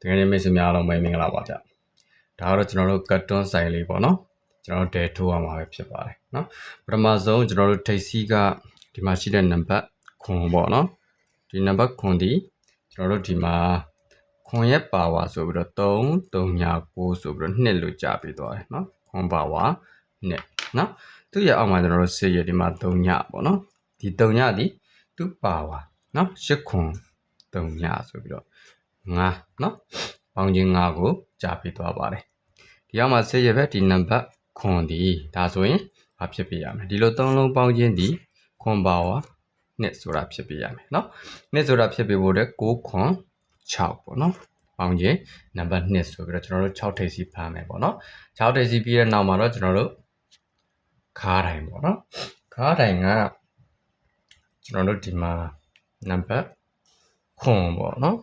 တကယ်ချင်းမိတ်ဆွေများအားလုံးပဲမင်္ဂလာပါဗျဒါကတော့ကျွန်တော်တို့ကတ်တွန်းဆိုင်လေးပေါ့နော်ကျွန်တော်တို့ဒဲထိုးရမှာပဲဖြစ်ပါတယ်နော်ပထမဆုံးကျွန်တော်တို့ထိပ်စီးကဒီမှာရှိတဲ့နံပါတ်ခွန်ပေါ့နော်ဒီနံပါတ်ခွန်ဒီကျွန်တော်တို့ဒီမှာခွန်ရဲ့ပါဝါဆိုပြီးတော့3 3ညာ9ဆိုပြီးတော့2လို့ကြာပြီးသွားတယ်နော်ခွန်ပါဝါ2နော်သူ့ရဲ့အောက်မှာကျွန်တော်တို့ဆေးရဒီမှာ3ညပေါ့နော်ဒီ3ညဒီသူ့ပါဝါနော်8ခွန်3ညဆိုပြီးတော့ 9နော်ပေါင်းချင်း9ကိုကြာပြီးသွားပါတယ်ဒီအောက်မှာ10ရဲ့ဘက်ဒီနံပါတ်9ဒီဒါဆိုရင်ဘာဖြစ်ပြရမလဲဒီလို3လုံးပေါင်းချင်းဒီ9ပါဝါနှစ်ဆိုတာဖြစ်ပြရမယ်နော်နှစ်ဆိုတာဖြစ်ပြဖို့အတွက်6ခွန်6ပေါ့နော်ပေါင်းချင်းနံပါတ်2ဆိုပြီးတော့ကျွန်တော်တို့6ထိပ်စီဖမ်းမယ်ပေါ့နော်6ထိပ်စီပြီးတဲ့နောက်မှာတော့ကျွန်တော်တို့ခါတိုင်ပေါ့နော်ခါတိုင်ကကျွန်တော်တို့ဒီမှာနံပါတ်ခွန်ပေါ့နော်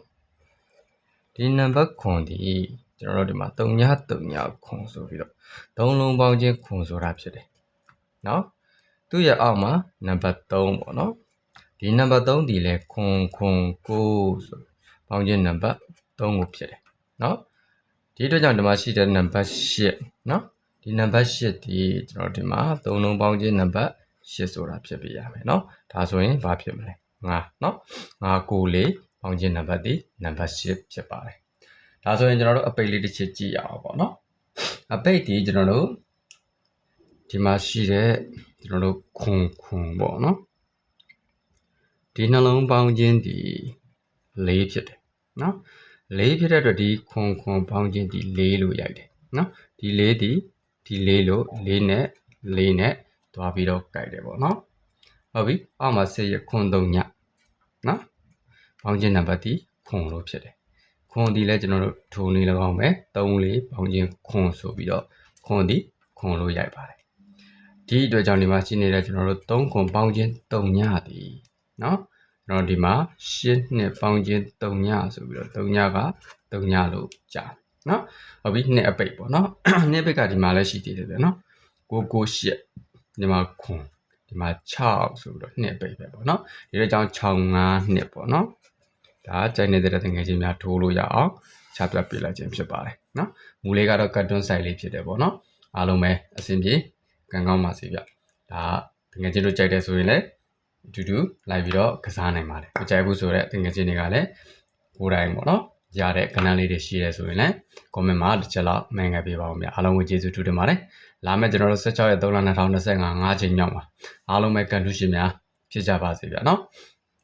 ဒီနံပါတ်9ဒီကျွန်တော်တို့ဒီမှာ3ည3ညခွန်ဆိုပြီးတော့ဒုံလုံးပေါင်းချင်းခွန်ဆိုတာဖြစ်တယ်เนาะသူ့ရဲ့အောက်မှာနံပါတ်3ပေါ့เนาะဒီနံပါတ်3ဒီလဲခွန်ခွန်9ဆိုပေါင်းချင်းနံပါတ်3ကိုဖြစ်တယ်เนาะဒီအတွက်ကြောင့်ဒီမှာရှိတဲ့နံပါတ်8เนาะဒီနံပါတ်8ဒီကျွန်တော်ဒီမှာ3လုံးပေါင်းချင်းနံပါတ်8ဆိုတာဖြစ်ပြရမယ်เนาะဒါဆိုရင်ဘာဖြစ်မလဲ9เนาะ9 9 4 အောင်ခြင်းနံပါတ်ဒီနံပါတ်6ဖြစ်ပါတယ်ဒါဆိုရင်ကျွန်တော်တို့အပိတ်လေးတစ်ချက်ကြည့်ရအောင်ပေါ့နော်အပိတ်ဒီကျွန်တော်တို့ဒီမှာရှိတဲ့ကျွန်တော်တို့ခွန်ခွန်ပေါ့နော်ဒီနှလုံးပေါင်းခြင်းဒီ၄ဖြစ်တယ်နော်၄ဖြစ်တဲ့အတွက်ဒီခွန်ခွန်ပေါင်းခြင်းဒီ၄လို့ရိုက်တယ်နော်ဒီ၄ဒီဒီ၄လို့၄နဲ့၄နဲ့တွားပြီးတော့ကြိုက်တယ်ပေါ့နော်ဟုတ်ပြီအောက်မှာ၁၀ခွန်၃ညနော် ပေါင်းချင်းနံပါတ်ဒီခွန်လို့ဖြစ်တယ်ခွန်ဒီလဲကျွန်တော်တို့ထိုးနေ၎င်းပဲ၃လေးပေါင်းချင်းခွန်ဆိုပြီးတော့ခွန်ဒီခွန်လို့ရိုက်ပါတယ်ဒီအတွက်ကြောင့်ဒီမှာရှိနေတဲ့ကျွန်တော်တို့၃ခွန်ပေါင်းချင်း၃ညဒီเนาะကျွန်တော်ဒီမှာရှင်းနှစ်ပေါင်းချင်း3ညဆိုပြီးတော့3ညက3ညလို့ကြာเนาะဟုတ်ပြီနှစ်အပိတ်ပေါ့เนาะနှစ်အပိတ်ကဒီမှာလည်းရှိသေးတယ်ဗျเนาะ998ဒီမှာခွန်ဒီမှာ6ဆိုပြီးတော့နှစ်အပိတ်ပဲပေါ့เนาะဒီတော့ကြောင့်65နှစ်ပေါ့เนาะ ဒါကြိုက်နေတဲ့တငယ်ချင်းများထိုးလို့ရအောင်ချပြပေးလိုက်ခြင်းဖြစ်ပါတယ်နော်မူလေးကတော့ cartoon style လေးဖြစ်တယ်ပေါ့နော်အားလုံးပဲအဆင်ပြေကံကောင်းပါစေဗျဒါတငယ်ချင်းတို့ကြိုက်တယ်ဆိုရင်လည်းအတူတူလိုက်ပြီးတော့ကစားနိုင်ပါတယ်မကြိုက်ဘူးဆိုတော့တငယ်ချင်းတွေကလည်းကိုယ်တိုင်ပေါ့နော်ရတဲ့ကဏ္ဍလေးတွေရှိတယ်ဆိုရင်လည်း comment မှာတစ်ချက်လောက်မှန်ငယ်ပေးပါဦးမြအားလုံးကိုကျေးဇူးတင်ပါတယ်လာမယ့်ကျွန်တော်တို့16ရက်3လ2025 5ချိန်မြောက်မှာအားလုံးပဲကန်တူးရှင်များဖြစ်ကြပါစေဗျာနော်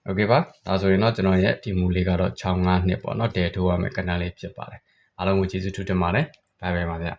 โอเคပါဒါဆိုရင်တော့ကျွန်တော်ရဲ့ဒီမူလေးကတော့65နှစ်ပေါ့နော်တဲထိုးရမယ့်ကဏ္ဍလေးဖြစ်ပါတယ်အားလုံးကိုကျေးဇူးတင်ပါတယ်ဘိုင်ဘိုင်ပါဗျာ